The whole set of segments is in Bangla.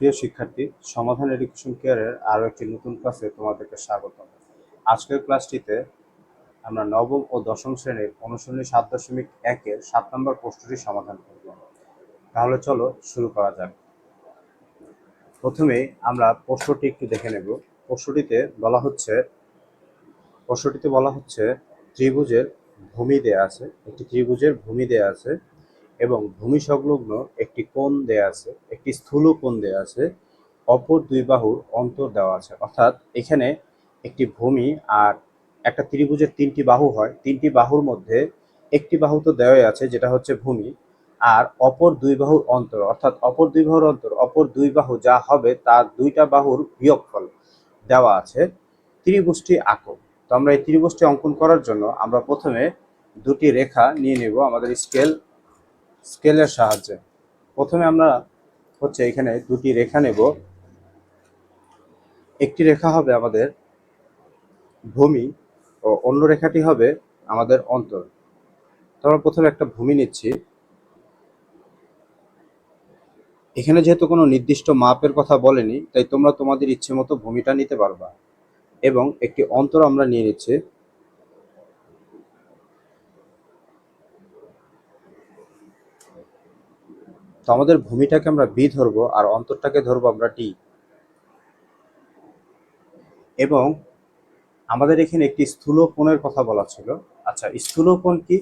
প্রিয় শিক্ষার্থী, সমাধান এডুকেশন কেয়ারের আরও একটি নতুন ক্লাসে তোমাদেরকে স্বাগত আজকের ক্লাসটিতে আমরা নবম ও দশম শ্রেণির অনুশীলনী সাত দশমিক একের সাত নম্বর প্রশ্নটি সমাধান করব। তাহলে চলো শুরু করা যাক। প্রথমেই আমরা প্রশ্নটি একটু দেখে নেব। প্রশ্নটিতে বলা হচ্ছে, প্রশ্নটিতে বলা হচ্ছে ত্রিভুজের ভূমি দেয়া আছে। একটি ত্রিভুজের ভূমি দেয়া আছে। এবং ভূমি সংলগ্ন একটি কোণ দেয়া আছে, একটি স্থূল কোণ দেয়া আছে, অপর দুই বাহুর অন্তর দেওয়া আছে। অর্থাৎ এখানে একটি ভূমি আর একটা ত্রিভুজের তিনটি বাহু হয়। তিনটি বাহুর মধ্যে একটি বাহু তো দেওয়াই আছে, যেটা হচ্ছে ভূমি, আর অপর দুই বাহুর অন্তর। অর্থাৎ অপর দুই বাহুর অন্তর, অপর দুই বাহু যা হবে তার দুইটা বাহুর বিয়োগফল দেওয়া আছে ত্রিভুজটি আঁকো। তো আমরা এই ত্রিভুজটি অঙ্কন করার জন্য আমরা প্রথমে দুটি রেখা নিয়ে নেব, আমাদের স্কেল স্কেলের সাহায্যে। প্রথমে আমরা হচ্ছে এখানে দুটি রেখা নেব। একটি রেখা হবে আমাদের ভূমি ও অন্য রেখাটি হবে আমাদের অন্তর। তো আমরা প্রথমে একটা ভূমি নিচ্ছি। এখানে যেহেতু কোনো নির্দিষ্ট মাপের কথা বলেনি, তাই তোমরা তোমাদের ইচ্ছে মতো ভূমিটা নিতে পারবা। এবং একটি অন্তর আমরা নিয়ে নিচ্ছি। তো আমাদের ভূমিটাকে আমরা বি ধরবো আর অন্তরটাকে ধরবো আমরা টি। এবং আমাদের এখানে একটি স্থূল কোণের কথা বলা ছিল। আচ্ছা স্থূল কোণ কি?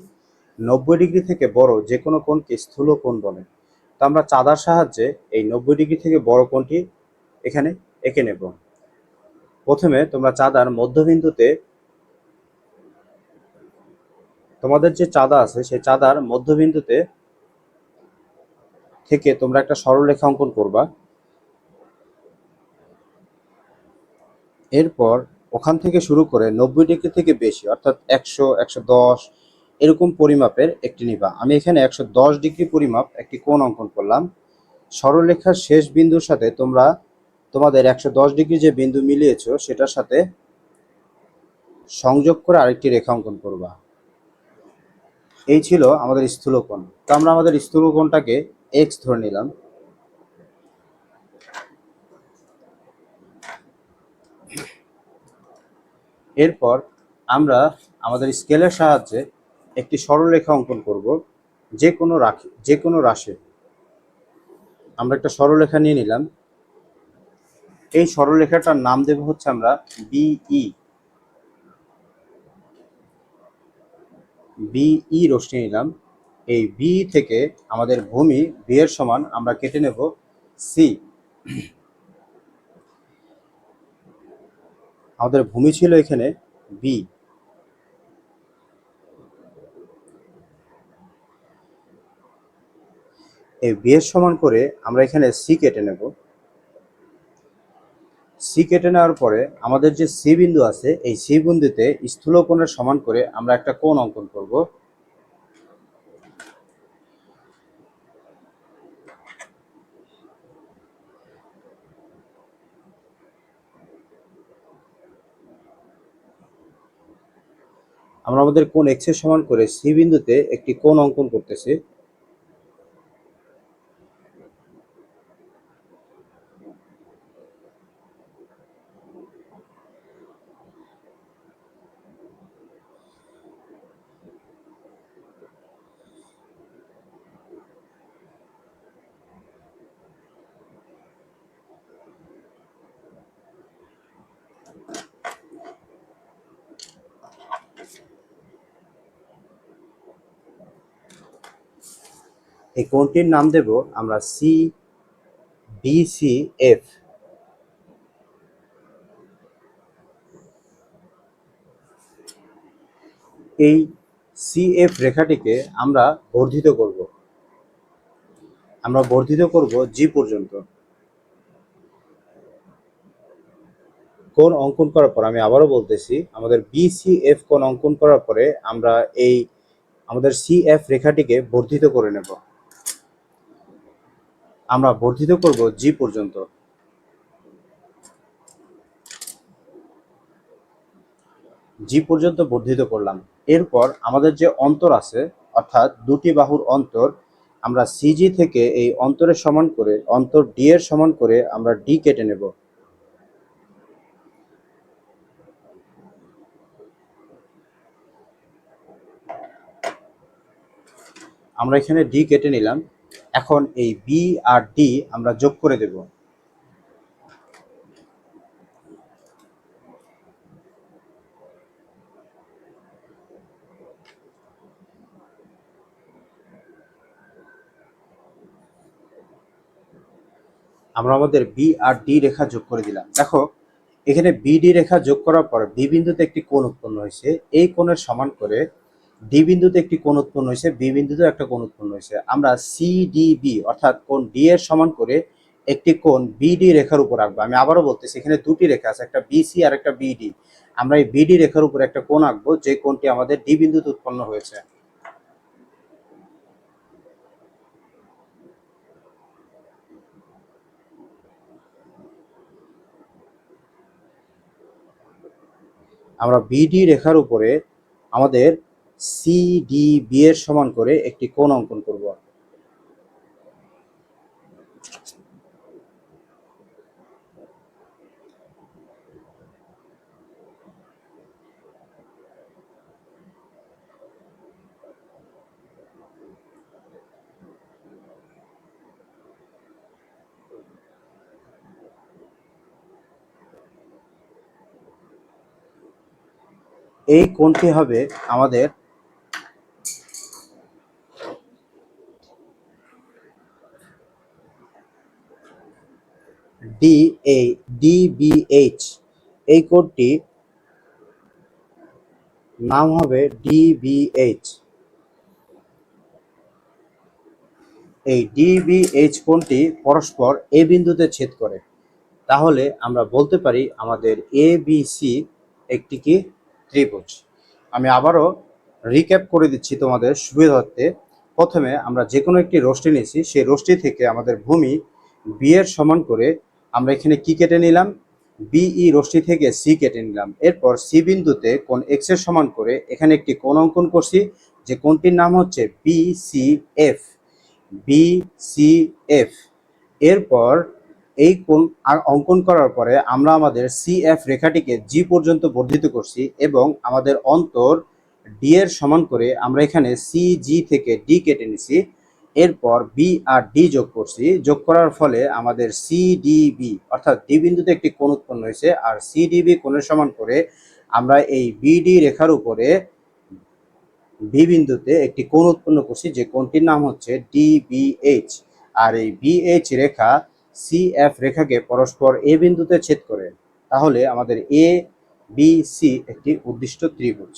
নব্বই ডিগ্রি থেকে বড় যে কোনো কোণকে স্থূল কোণ বলে। তো আমরা চাঁদার সাহায্যে এই নব্বই ডিগ্রি থেকে বড় কোণটি এখানে এঁকে নেব। প্রথমে তোমরা চাঁদার মধ্যবিন্দুতে তোমাদের যে চাঁদা আছে, সেই চাঁদার মধ্যবিন্দুতে থেকে তোমরা একটা সরলরেখা অঙ্কন করবা। এরপর ওখান থেকে শুরু করে নব্বই ডিগ্রি থেকে বেশি, অর্থাৎ একশো একশো দশ, এরকম পরিমাপের একটি নিবা। আমি এখানে একশো দশ ডিগ্রি পরিমাপ একটি কোণ অঙ্কন করলাম। সরলরেখার শেষ বিন্দুর সাথে তোমরা তোমাদের একশো দশ ডিগ্রি যে বিন্দু মিলিয়েছো, সেটার সাথে সংযোগ করে আরেকটি রেখা অঙ্কন করবা। এই ছিল আমাদের স্থূলকোণ। তো আমরা আমাদের স্থূল কোণটাকে এক্স ধরে নিলাম। এরপর আমরা আমাদের স্কেলের সাহায্যে একটি সরলরেখা অঙ্কন করব, যে কোনো রাখি, যে কোনো রাশি। আমরা একটা সরলরেখা নিয়ে নিলাম। এই সরলরেখাটার নাম দেব হচ্ছে আমরা বিই বিই রশ্মি নিলাম। এই বি থেকে আমাদের ভূমি বি এর সমান আমরা কেটে নেব সি আমাদের ভূমি ছিল এখানে বি এই বি এর সমান করে আমরা এখানে সি কেটে নেব। সি কেটে নেওয়ার পরে আমাদের যে সি বিন্দু আছে, এই সি বিন্দুতে স্থূল কোণের সমান করে আমরা একটা কোণ অঙ্কন করব। আমরা আমাদের কোন এক্সের সমান করে সি বিন্দুতে একটি কোণ অঙ্কন করতেছি। এই কোণটির নাম দেব? আমরা সি বিসি এফ এই সিএফ রেখাটিকে আমরা বর্ধিত করব। আমরা বর্ধিত করব জি পর্যন্ত। কোন অঙ্কন করার পর, আমি আবারও বলতেছি, আমাদের বিসিএফ কোন অঙ্কন করার পরে আমরা এই, আমাদের সিএফ রেখাটিকে বর্ধিত করে নেব। আমরা বর্ধিত করব জি পর্যন্ত। জি পর্যন্ত বর্ধিত করলাম। এরপর আমাদের যে অন্তর আছে, অর্থাৎ দুটি বাহুর অন্তর, আমরা সিজি থেকে এই অন্তরের সমান করে, অন্তর ডি এর সমান করে আমরা ডি কেটে নেব। আমরা এখানে ডি কেটে নিলাম। এখন এই বি আর ডি আমরা যোগ করে দেব। আমরা আমাদের বি আর ডি রেখা যোগ করে দিলাম। দেখো, এখানে বিডি রেখা যোগ করার পর বি বিন্দুতে একটি কোণ উৎপন্ন হয়েছে। এই কোণের সমান করে ডি বিন্দুতে একটি কোণ উৎপন্ন হয়েছে, বি বিন্দুতে একটা কোণ উৎপন্ন হয়েছে। আমরা সিডিবি অর্থাৎ কোণ ডি এর সমান করে একটি কোণ বিডি রেখার উপর আঁকবো। আমি আবারও বলতেছি, এখানে দুটি রেখা আছে, একটা বিসি আর একটা বিডি আমরা এই বিডি রেখার উপর একটা কোণ আঁকবো, যে কোণটি আমাদের ডি বিন্দুতে উৎপন্ন হয়েছে। আমরা বিডি রেখার উপরে আমাদের সিডিবি এর সমান করে একটি কোণ অঙ্কন করব এই কোণটি হবে আমাদের ডি এ ডিবিএইচ এই কোডটি নাম হবে ডিবিএইচ এই ডিবিএইচ কোণটি পরস্পর এ বিন্দুতে ছেদ করে। তাহলে আমরা বলতে পারি আমাদের এ বি সি একটি কি? ত্রিভুজ। আমি আবারও রিক্যাপ করে দিচ্ছি তোমাদের সুবিধার্থে। প্রথমে আমরা যে কোনো একটি রশ্মি নিয়েছি, সেই রশ্মি থেকে আমাদের ভূমি বি এর সমান করে আমরা এখানে কি কেটে নিলাম? বিই রশ্মি থেকে সি কেটে নিলাম। এরপর সি বিন্দুতে কোন এক্সের সমান করে এখানে একটি কোণ অঙ্কন করছি, যে কোণটির নাম হচ্ছে B C F B C F এরপর এই কোণ অঙ্কন করার পরে আমরা আমাদের সি এফ রেখাটিকে জি পর্যন্ত বর্ধিত করছি এবং আমাদের অন্তর ডি এর সমান করে আমরা এখানে সি জি থেকে ডি কেটে নিছি। এরপর বি আর ডি যোগ করছি, যোগ করার ফলে আমাদের সিডিবি অর্থাৎ ডি বিন্দুতে একটি কোণ উৎপন্ন হয়েছে, আর সিডিবি কোণের সমান করে আমরা এই বিডি রেখার উপরে বি বিন্দুতে একটি কোণ উৎপন্ন করছি, যে কোণটির নাম হচ্ছে ডিবিএইচ আর এই বিএইচ রেখা সি এফ রেখাকে পরস্পর এ বিন্দুতে ছেদ করে, তাহলে আমাদের এ বি সি একটি উদ্দিষ্ট ত্রিভুজ।